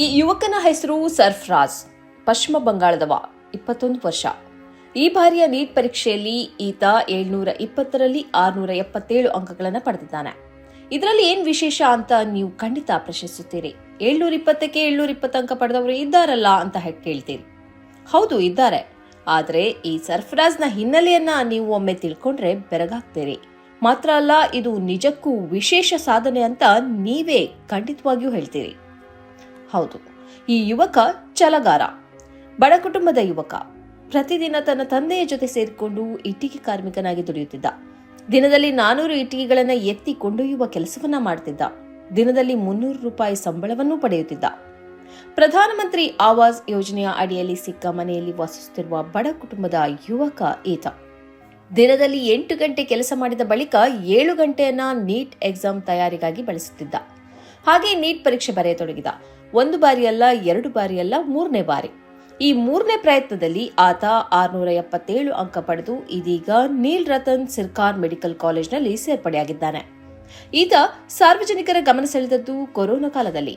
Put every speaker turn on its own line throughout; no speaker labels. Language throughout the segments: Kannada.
ಈ ಯುವಕನ ಹೆಸರು ಸರ್ಫ್ರಾಜ್. ಪಶ್ಚಿಮ ಬಂಗಾಳದವ, ಇಪ್ಪತ್ತೊಂದು ವರ್ಷ. ಈ ಬಾರಿಯ ನೀಟ್ ಪರೀಕ್ಷೆಯಲ್ಲಿ ಈತ ಏಳ್ನೂರ ಇಪ್ಪತ್ತರಲ್ಲಿ ಆರ್ನೂರ ಎಪ್ಪತ್ತೇಳು ಅಂಕಗಳನ್ನು ಪಡೆದಿದ್ದಾನೆ. ಇದರಲ್ಲಿ ಏನ್ ವಿಶೇಷ ಅಂತ ನೀವು ಖಂಡಿತ ಪ್ರಶ್ನಿಸುತ್ತೀರಿ. ಏಳ್ನೂರ ಇಪ್ಪತ್ತಕ್ಕೆ ಏಳ್ನೂರ ಇಪ್ಪತ್ತು ಅಂಕ ಪಡೆದವರು ಇದ್ದಾರಲ್ಲ ಅಂತ ಕೇಳ್ತೀರಿ. ಹೌದು, ಇದ್ದಾರೆ. ಆದರೆ ಈ ಸರ್ಫರಾಜ್ನ ಹಿನ್ನೆಲೆಯನ್ನ ನೀವು ಒಮ್ಮೆ ತಿಳ್ಕೊಂಡ್ರೆ ಬೆರಗಾಗ್ತೀರಿ. ಮಾತ್ರ ಅಲ್ಲ, ಇದು ನಿಜಕ್ಕೂ ವಿಶೇಷ ಸಾಧನೆ ಅಂತ ನೀವೇ ಖಂಡಿತವಾಗಿಯೂ ಹೇಳ್ತೀರಿ. ಹೌದು. ಈ ಯುವಕ ಛಲಗಾರ. ಬಡ ಕುಟುಂಬದ ಯುವಕ. ಪ್ರತಿದಿನ ತನ್ನ ತಂದೆಯ ಜೊತೆ ಸೇರಿಕೊಂಡು ಇಟ್ಟಿಗೆ ಕಾರ್ಮಿಕನಾಗಿ ದುಡಿಯುತ್ತಿದ್ದ. ದಿನದಲ್ಲಿ ನಾನೂರು ಇಟ್ಟಿಗೆಗಳನ್ನು ಎತ್ತಿ ಕೊಂಡೊಯ್ಯುವ ಕೆಲಸವನ್ನ ಮಾಡ್ತಿದ್ದ. ದಿನದಲ್ಲಿ ಮುನ್ನೂರು ರೂಪಾಯಿ ಸಂಬಳವನ್ನು ಪಡೆಯುತ್ತಿದ್ದ. ಪ್ರಧಾನಮಂತ್ರಿ ಆವಾಸ್ ಯೋಜನೆಯ ಅಡಿಯಲ್ಲಿ ಸಿಕ್ಕ ಮನೆಯಲ್ಲಿ ವಾಸಿಸುತ್ತಿರುವ ಬಡ ಕುಟುಂಬದ ಯುವಕ ಈತ. ದಿನದಲ್ಲಿ ಎಂಟು ಗಂಟೆ ಕೆಲಸ ಮಾಡಿದ ಬಳಿಕ ಏಳು ಗಂಟೆಯನ್ನ ನೀಟ್ ಎಕ್ಸಾಮ್ ತಯಾರಿಗಾಗಿ ಬಳಸುತ್ತಿದ್ದ. ಹಾಗೆ ನೀಟ್ ಪರೀಕ್ಷೆ ಬರೆಯತೊಡಗಿದ. ಒಂದು ಬಾರಿಯಲ್ಲ, ಎರಡು ಬಾರಿಯಲ್ಲ, ಮೂರನೇ ಬಾರಿ. ಈ ಮೂರನೇ ಪ್ರಯತ್ನದಲ್ಲಿ ಆತ ಆರ್ನೂರ ಎಪ್ಪತ್ತೇಳು ಅಂಕ ಪಡೆದು ಇದೀಗ ನೀಲ್ ರತನ್ ಸಿರ್ಕಾರ್ ಮೆಡಿಕಲ್ ಕಾಲೇಜ್ನಲ್ಲಿ ಸೇರ್ಪಡೆಯಾಗಿದ್ದಾನೆ. ಈತ ಸಾರ್ವಜನಿಕರ ಗಮನ ಸೆಳೆದದ್ದು ಕೊರೋನಾ ಕಾಲದಲ್ಲಿ.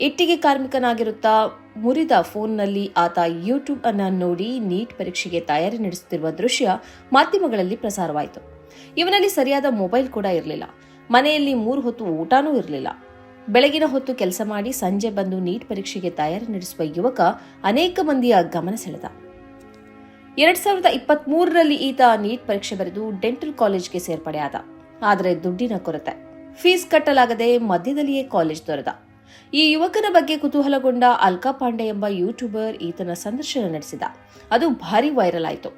ಇಟ್ಟಿಗೆ ಕಾರ್ಮಿಕನಾಗಿರುತ್ತಾ ಮುರಿದ ಫೋನ್ನಲ್ಲಿ ಆತ ಯೂಟ್ಯೂಬ್ ಅನ್ನ ನೋಡಿ ನೀಟ್ ಪರೀಕ್ಷೆಗೆ ತಯಾರಿ ನಡೆಸುತ್ತಿರುವ ದೃಶ್ಯ ಮಾಧ್ಯಮಗಳಲ್ಲಿ ಪ್ರಸಾರವಾಯಿತು. ಇವನಲ್ಲಿ ಸರಿಯಾದ ಮೊಬೈಲ್ ಕೂಡ ಇರಲಿಲ್ಲ. ಮನೆಯಲ್ಲಿ ಮೂರು ಹೊತ್ತು ಊಟನೂ ಇರಲಿಲ್ಲ. ಬೆಳಗಿನ ಹೊತ್ತು ಕೆಲಸ ಮಾಡಿ ಸಂಜೆ ಬಂದು ನೀಟ್ ಪರೀಕ್ಷೆಗೆ ತಯಾರಿ ನಡೆಸುವ ಯುವಕ ಅನೇಕ ಮಂದಿಯ ಗಮನ ಸೆಳೆದ. ಎರಡ್ ಸಾವಿರದ ಇಪ್ಪತ್ತ್ ಮೂರರಲ್ಲಿ ಈತ ನೀಟ್ ಪರೀಕ್ಷೆ ಬರೆದು ಡೆಂಟಲ್ ಕಾಲೇಜ್ಗೆ ಸೇರ್ಪಡೆಯಾದ ಆದರೆ ದುಡ್ಡಿನ ಕೊರತೆ. ಫೀಸ್ ಕಟ್ಟಲಾಗದೆ ಮಧ್ಯದಲ್ಲಿಯೇ ಕಾಲೇಜ್ ದೊರೆದ ಈ ಯುವಕನ ಬಗ್ಗೆ ಕುತೂಹಲಗೊಂಡ ಅಲ್ಕಾ ಪಾಂಡೆ ಎಂಬ ಯೂಟ್ಯೂಬರ್ ಈತನ ಸಂದರ್ಶನ ನಡೆಸಿದ. ಅದು ಭಾರಿ ವೈರಲ್ ಆಯಿತು.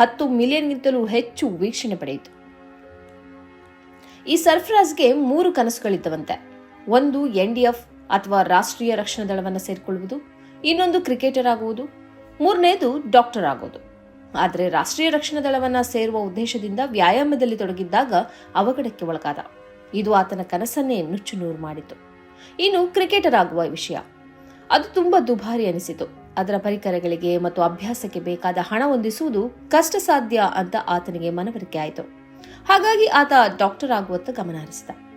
ಹತ್ತು ಮಿಲಿಯನ್ಗಿಂತಲೂ ಹೆಚ್ಚು ವೀಕ್ಷಣೆ ಪಡೆಯಿತು. ಈ ಸರ್ಫರಾಜ್ಗೆ ಮೂರು ಕನಸುಗಳಿದ್ದವಂತೆ. ಒಂದು ಎನ್ಡಿಎಫ್ ಅಥವಾ ರಾಷ್ಟ್ರೀಯ ರಕ್ಷಣಾ ದಳವನ್ನು ಸೇರಿಕೊಳ್ಳುವುದು, ಇನ್ನೊಂದು ಕ್ರಿಕೆಟರ್ ಆಗುವುದು, ಮೂರನೇದು ಡಾಕ್ಟರ್ ಆಗೋದು. ಆದರೆ ರಾಷ್ಟ್ರೀಯ ರಕ್ಷಣಾ ದಳವನ್ನು ಸೇರುವ ಉದ್ದೇಶದಿಂದ ವ್ಯಾಯಾಮದಲ್ಲಿ ತೊಡಗಿದ್ದಾಗ ಅವಘಡಕ್ಕೆ ಒಳಗಾದ. ಇದು ಆತನ ಕನಸನ್ನೇ ನುಚ್ಚು ನೂರು ಮಾಡಿತು. ಇನ್ನು ಕ್ರಿಕೆಟರ್ ಆಗುವ ವಿಷಯ. ಅದು ತುಂಬಾ ದುಬಾರಿ ಅನಿಸಿತು. ಅದರ ಪರಿಕರಗಳಿಗೆ ಮತ್ತು ಅಭ್ಯಾಸಕ್ಕೆ ಬೇಕಾದ ಹಣ ಹೊಂದಿಸುವುದು ಕಷ್ಟ ಸಾಧ್ಯ ಅಂತ ಆತನಿಗೆ ಮನವರಿಕೆ ಆಯಿತು. ಹಾಗಾಗಿ ಆತ ಡಾಕ್ಟರ್ ಆಗುವತ್ತ ಗಮನ ಹರಿಸಿದ.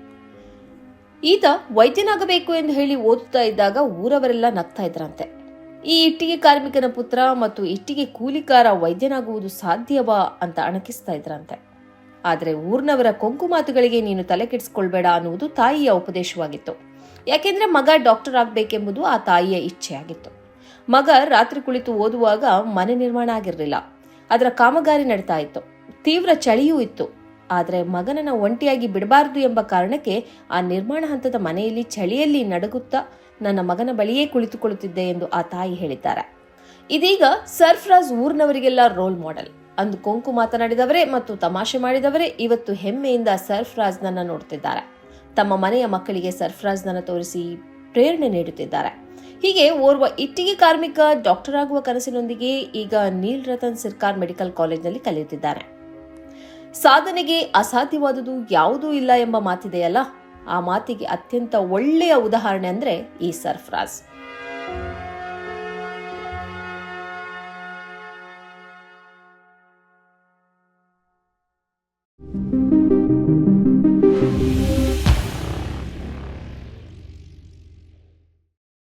ಈತ ವೈದ್ಯನಾಗಬೇಕು ಎಂದು ಹೇಳಿ ಓದುತ್ತಾ ಇದ್ದಾಗ ಊರವರೆಲ್ಲ ನಗ್ತಾ ಇದ್ರಂತೆ ಈ ಇಟ್ಟಿಗೆ ಕಾರ್ಮಿಕನ ಪುತ್ರ ಮತ್ತು ಇಟ್ಟಿಗೆ ಕೂಲಿಕಾರ ವೈದ್ಯನಾಗುವುದು ಸಾಧ್ಯವಾ ಅಂತ ಅಣಕಿಸ್ತಾ ಇದ್ರಂತೆ ಆದರೆ ಊರ್ನವರ ಕೊಂಕು ಮಾತುಗಳಿಗೆ ನೀನು ತಲೆ ಕೆಡಿಸ್ಕೊಳ್ಬೇಡ ಅನ್ನುವುದು ತಾಯಿಯ ಉಪದೇಶವಾಗಿತ್ತು. ಯಾಕೆಂದ್ರೆ ಮಗ ಡಾಕ್ಟರ್ ಆಗಬೇಕೆಂಬುದು ಆ ತಾಯಿಯ ಇಚ್ಛೆಯಾಗಿತ್ತು. ಮಗ ರಾತ್ರಿ ಕುಳಿತು ಓದುವಾಗ ಮನೆ ನಿರ್ಮಾಣ ಆಗಿರಲಿಲ್ಲ. ಅದರ ಕಾಮಗಾರಿ ನಡೀತಾ ಇತ್ತು. ತೀವ್ರ ಚಳಿಯೂ ಇತ್ತು. ಆದರೆ ಮಗನನ್ನು ಒಂಟಿಯಾಗಿ ಬಿಡಬಾರದು ಎಂಬ ಕಾರಣಕ್ಕೆ ಆ ನಿರ್ಮಾಣ ಹಂತದ ಮನೆಯಲ್ಲಿ ಚಳಿಯಲ್ಲಿ ನಡುಗುತ್ತಾ ನನ್ನ ಮಗನ ಬಳಿಯೇ ಕುಳಿತುಕೊಳ್ಳುತ್ತಿದ್ದೆ ಎಂದು ಆ ತಾಯಿ ಹೇಳಿದ್ದಾರೆ. ಇದೀಗ ಸರ್ಫ್ರಾಜ್ ಊರಿನವರಿಗೆಲ್ಲ ರೋಲ್ ಮಾಡೆಲ್. ಅಂದು ಕೊಂಕು ಮಾತನಾಡಿದವರೇ ಮತ್ತು ತಮಾಷೆ ಮಾಡಿದವರೇ ಇವತ್ತು ಹೆಮ್ಮೆಯಿಂದ ಸರ್ಫ್ರಾಜ್ನನ್ನು ನೋಡುತ್ತಿದ್ದಾರೆ. ತಮ್ಮ ಮನೆಯ ಮಕ್ಕಳಿಗೆ ಸರ್ಫರಾಜ್ನನ್ನ ತೋರಿಸಿ ಪ್ರೇರಣೆ ನೀಡುತ್ತಿದ್ದಾರೆ. ಹೀಗೆ ಓರ್ವ ಇಟ್ಟಿಗೆ ಕಾರ್ಮಿಕ, ಡಾಕ್ಟರ್ ಆಗುವ ಕನಸಿನೊಂದಿಗೆ ಈಗ ನೀಲ್ ರತನ್ ಸಿರ್ಕಾರ್ ಮೆಡಿಕಲ್ ಕಾಲೇಜ್ನಲ್ಲಿ ಕಲಿಯುತ್ತಿದ್ದಾನೆ ಸಾಧನೆಗೆ ಅಸಾಧ್ಯವಾದುದು ಯಾವುದೂ ಇಲ್ಲ ಎಂಬ ಮಾತಿದೆಯಲ್ಲ? ಆ ಮಾತಿಗೆ ಅತ್ಯಂತ ಒಳ್ಳೆಯ ಉದಾಹರಣೆ ಅಂದ್ರೆ ಈ ಸರ್ಫರಾಜ್.